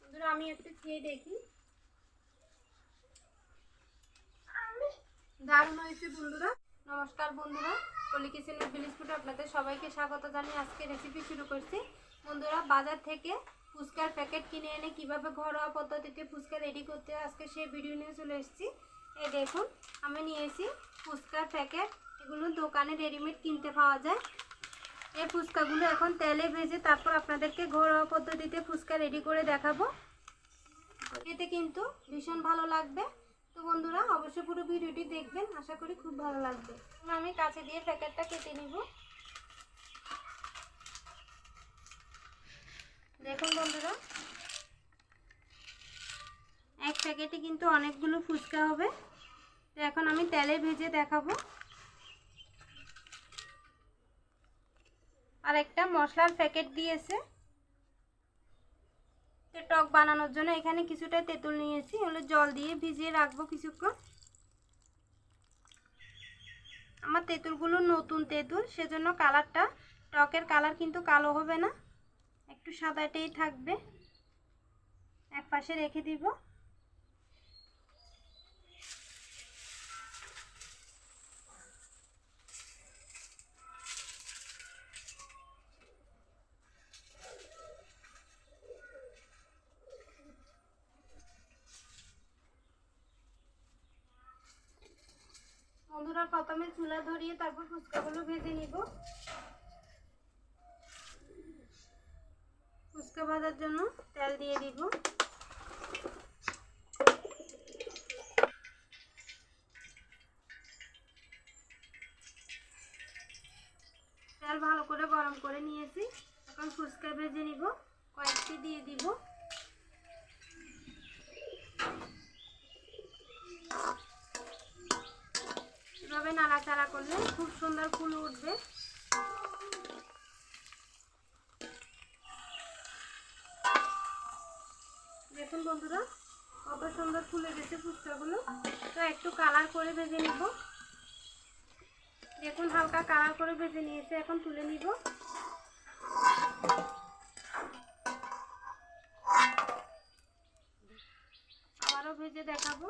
বন্ধুরা আমি একটু খেয়ে দেখি। দারুণ হয়েছে বন্ধুরা। নমস্কার বন্ধুরা কলি কিচেনের ভিলেজ ফুডে আপনাদের সবাইকে স্বাগত জানিয়ে আজকে রেসিপি শুরু করছি। বন্ধুরা বাজার থেকে ফুচকার প্যাকেট কিনে এনে কীভাবে ঘরোয়া পদ্ধতিতে ফুচকা রেডি করতে আজকে সেই ভিডিও নিয়ে চলে এসেছি। এই দেখুন, আমি নিয়েছি ফুচকার প্যাকেট। এগুলো দোকানে রেডিমেড কিনতে পাওয়া যায়। এই ফুচকাগুলো এখন তেলে ভেজে তারপর আপনাদেরকে ঘরোয়া পদ্ধতিতে ফুচকা রেডি করে দেখাবো। এতে কিন্তু ভীষণ ভালো লাগবে। তো বন্ধুরা, অবশ্যই পুরো ভিডিওটি দেখবেন। আশা করি খুব ভালো লাগবে। আমি কাছে দিয়ে প্যাকেটটা কেটে নিব। দেখুন বন্ধুরা এক প্যাকেটে কিন্তু অনেকগুলো ফুচকা হবে। তো এখন আমি তেলে ভেজে দেখাবো। আর একটা মশলার প্যাকেট দিয়েছে। তো টক বানানোর জন্য এখানে কিছুটা তেঁতুল নিয়েছি। হলো জল দিয়ে ভিজিয়ে রাখব কিছুক্ষণ। আমার তেঁতুলগুলো নতুন তেঁতুল, সেজন্য কালারটা, টকের কালার কিন্তু কালো হবে না। একটু সাদাটাই থাকবে। এক পাশে রেখে দিব। বন্ধুরা প্রথমে চুলা ধরিয়ে তারপর ফুচকাগুলো ভেজে নিব। ফুচকা ভাজার জন্য তেল দিয়ে দিব। তেল ভালো করে গরম করে নিয়েছি। এখন ফুচকা ভেজে নিব, কয়েকটি দিয়ে দিব। এভাবে নাড়াচাড়া করলে খুব সুন্দর ফুল উঠবে। দেখুন বন্ধুরা, কত সুন্দর ফুলে গেছে ফুচকাগুলো। তো একটু কালার করে ভেজে নিব। দেখুন হালকা কালার করে ভেজে নিয়েছে, এখন তুলে নিব। আবারও ভেজে দেখাবো।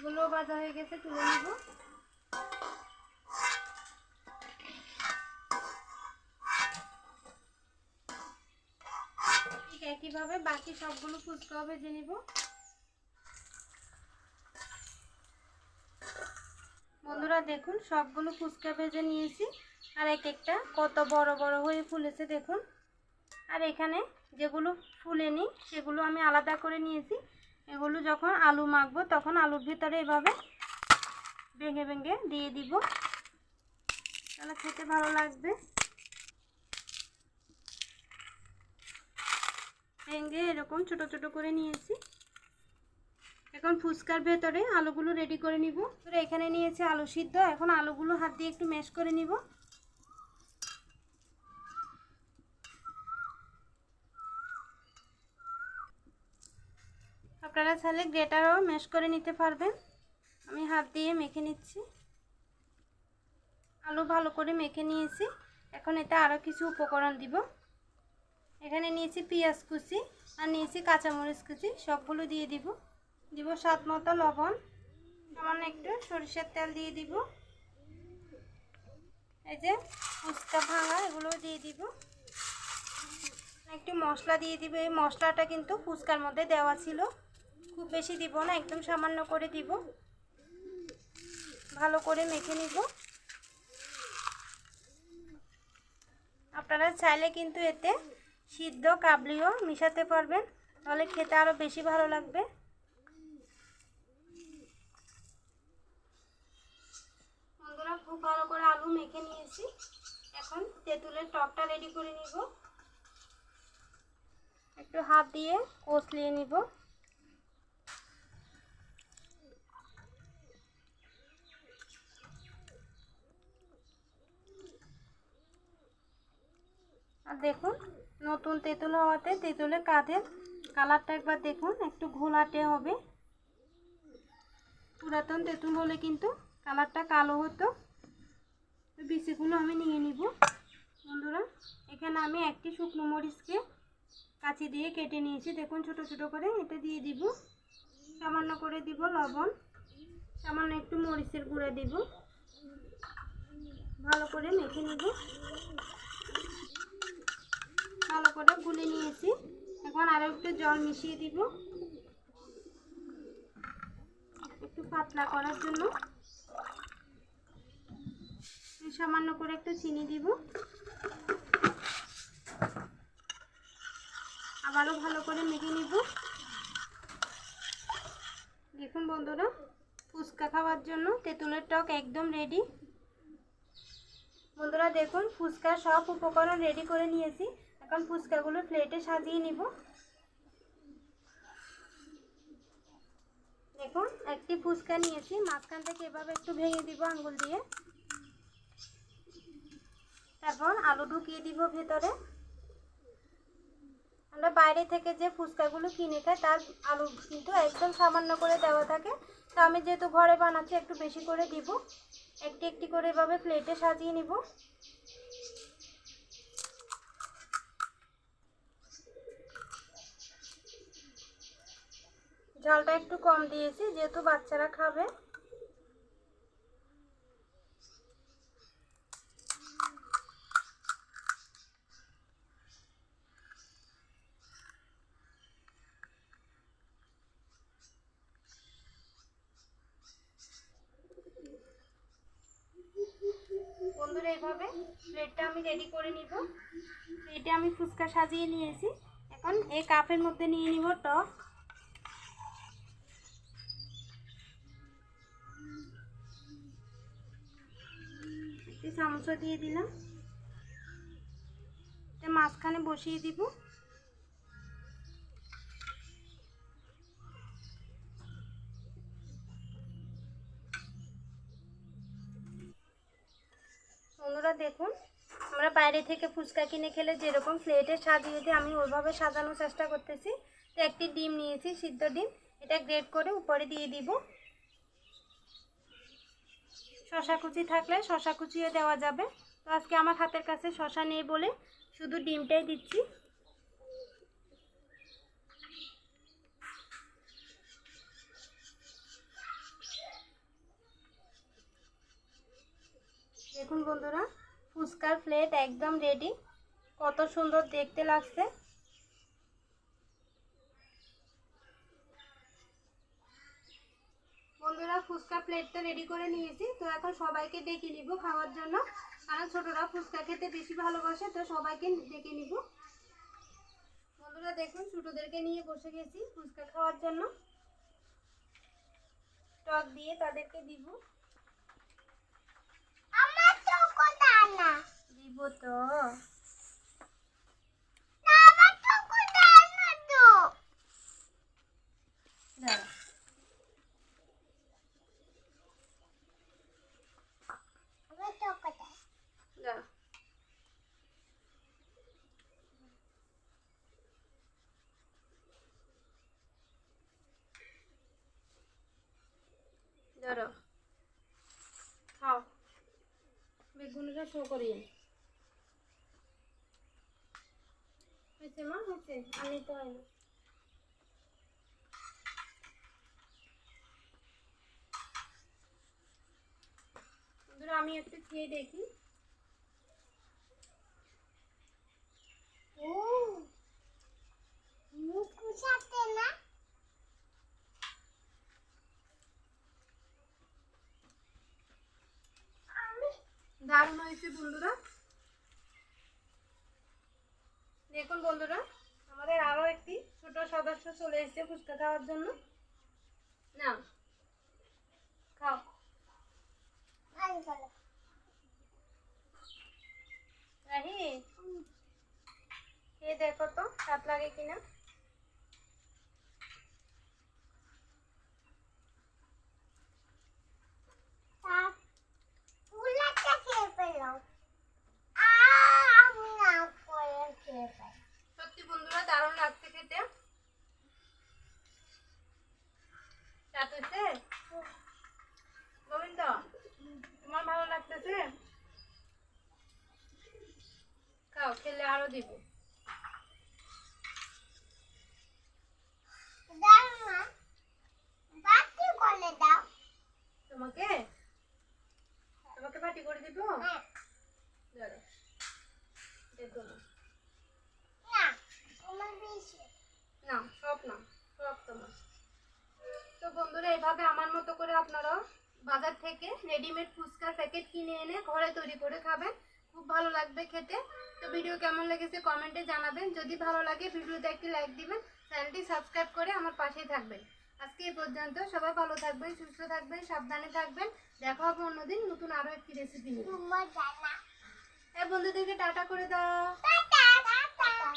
এগুলো ভাজা হয়ে গেছে, তুলে নিব। ঠিক একইভাবে বাকি সবগুলো ফুচকাও ভেজে নিব। বন্ধুরা, দেখুন, সবগুলো ফুচকা ভেজে নিয়েছি। আর এক একটা কত বড় বড় হয়ে ফুলেছে, দেখুন। আর এখানে যেগুলো ফুলেনি, সেগুলো আমি আলাদা করে নিয়েছি। এগুলো যখন আলু মাখবো, তখন আলুর ভিতরে এভাবে ভেঙে ভেঙে দিয়ে দিব। তাহলে খেতে ভালো লাগবে। ভেঙে এরকম ছোট ছোট করে নিয়েছি। এখন ফুচকার ভেতরে আলুগুলো রেডি করে নিব। এখানে নিয়েছি আলু সিদ্ধ। এখন আলুগুলো হাত দিয়ে একটু ম্যাশ করে নিব। আপনারা চাইলে গ্রেটারও ম্যাশ করে নিতে পারবেন। আমি হাত দিয়ে মেখে নিচ্ছি। আলু ভালো করে মেখে নিয়েছি। এখন এতে আরও কিছু উপকরণ দিব। এখানে নিয়েছি পেঁয়াজ কুচি আর নিয়েছি কাঁচামরিচ কুচি, সবগুলো দিয়ে দিব। দিব স্বাদ মতো লবণ। সামান্য একটু সরিষার তেল দিয়ে দিব। এই যে ফুচকা ভাঙা এগুলো দিয়ে দিব। একটু মশলা দিয়ে দিব। এই মশলাটা কিন্তু ফুচকার মধ্যে দেওয়া ছিল। খুব বেশি দিব না, একদম সামান্য করে দিব। ভালো করে মেখে নিব। আপনারা চাইলে কিন্তু এতে সিদ্ধ কাবলিও মিশাতে পারবেন, তাহলে খেতে আরও বেশি ভালো লাগবে। খুব ভালো করে আলু মেখে নিয়েছি। এখন তেঁতুলের টকটা রেডি করে নিব। একটু হাত দিয়ে কষলিয়ে নিব। আর দেখুন, নতুন তেঁতুল হওয়াতে তেঁতুলের কাঁধের কালারটা একবার দেখুন, একটু ঘোলাটে হবে। পুরাতন তেঁতুল হলে কিন্তু কালারটা কালো হতো। বিচিগুলো আমি নিয়ে নিব। বন্ধুরা, এখানে আমি একটি শুকনো মরিচকে কাঁচি দিয়ে কেটে নিয়েছি। দেখুন, ছোট ছোট করে এটা দিয়ে দিব। সামান্য করে দিব লবণ। সামান্য একটু মরিচের গুঁড়া দিব। ভালো করে মেখে নিব। ভালো করে গুলে নিয়েছি। এখন আরও একটু জল মিশিয়ে দিব। একটু পাতলা করার জন্য। সামান্য করে একটু চিনি দিব। আবারও ভালো করে মেখে নিব। দেখুন বন্ধুরা, ফুচকা খাওয়ার জন্য তেঁতুলের টক একদম রেডি বন্ধুরা, দেখুন ফুচকার সব উপকরণ রেডি করে নিয়েছি। এখন ফুচকাগুলো প্লেটে সাজিয়ে নিব। দেখুন, একটি ফুচকা নিয়েছি। মাঝখান থেকে এভাবে একটু ভেঙে দিব আঙ্গুল দিয়ে। এখন আলু ঢুকিয়ে দিব ভেতরে। আমরা বাইরে থেকে যে ফুচকাগুলো কিনে খাই, তার আলু কিন্তু একদম সামান্য করে দেওয়া থাকে। তো আমি যেহেতু ঘরে বানাচ্ছি, একটু বেশি করে দিব। একটি একটি করে এভাবে প্লেটে সাজিয়ে নিব। ঝালটা একটু কম দিয়েছি, যেহেতু বাচ্চারা খাবে। বন্ধুরা, এইভাবে প্লেটটা আমি রেডি করে নিব। প্লেটে আমি ফুচকা সাজিয়ে নিয়েছি। এখন এই কাপের মধ্যে নিয়ে নিব টক। একটি চামচ দিয়ে দিলাম। মাঝখানে বসিয়ে দিব। বন্ধুরা দেখুন, আমরা বাইরে থেকে ফুচকা কিনে খেলে যেরকম প্লেটে সাজিয়ে দিই আমি ওইভাবে সাজানোর চেষ্টা করতেছি, তো একটি ডিম নিয়েছি, সিদ্ধ ডিম। এটা গ্রেড করে উপরে দিয়ে দিব। শশা কুচি থাকলে শশা কুচিও দেওয়া যাবে। তো আজকে আমার হাতের কাছে শশা নেই বলে শুধু ডিমটাই দিচ্ছি। দেখুন বন্ধুরা, ফুচকার প্লেট একদম রেডি কত সুন্দর দেখতে লাগছে বন্ধুরা ফুচকা প্লেটটা রেডি করে নিয়েছি। তো এখন সবাইকে ডেকে নিব খাওয়ার জন্য। কারণ ছোটরা ফুচকা খেতে বেশি ভালোবাসে, তো সবাইকে ডেকে নিব। বন্ধুরা, দেখুন, ছোটদেরকে নিয়ে বসে গেছি ফুচকা খাওয়ার জন্য। টক দিয়ে তাদেরকে দিব আমার চোখও দানা দিব তো না আমার চোখও দানা তো দাঁড়া আমার চোখও দানা দাঁড়া ধরো। খাও। বেগুনটা শো করিয়ে। হয়েছে মা? হয়েছে? আর নিতে হয় না। বন্ধুরা, আমি একটু খেয়ে দেখি। ও! মুখ না আমি দারুণ হয়েছে বন্ধুরা। দেখুন বন্ধুরা, আমাদের আরও একটি ছোট সদস্য চলে এসেছে ফুচকা খাওয়ার জন্য। না খাও। রাহি, খেয়ে দেখো তো, স্বাদ লাগে কিনা তার ফুলটা খেয়ে পেলাম আ আমি না করে আরও দিব দাও মা বাতি করে দাও তোমাকে তোমাকে পাটি করে দিব হ্যাঁ ধরো দেখো না না আমার বেশি না সব না সব তোমার তো বন্ধুরা এভাবে আমার মতো করে আপনারা বাজার থেকে রেডিমেড ফুচকার প্যাকেট কিনে এনে ঘরে তৈরি করে খাবেন। খুব ভালো লাগবে খেতে। তো ভিডিও কেমন লেগেছে কমেন্টে জানাবেন। যদি ভালো লাগে ভিডিওতে একটি লাইক দিবেন চ্যানেলটি সাবস্ক্রাইব করে আমার পাশেই থাকবেন। আজকে এই পর্যন্ত সবাই ভালো থাকবেন সুস্থ থাকবেন সাবধানে থাকবেন। দেখা হবে অন্যদিন নতুন আরও একটি রেসিপি নিয়ে। তোমার বন্ধুদেরকে টাটা করে দাও টাটা টাটা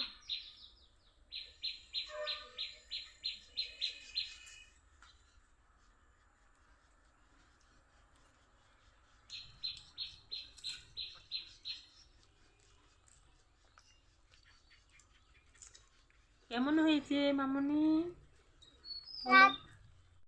কেমন হয়েছে মামনি?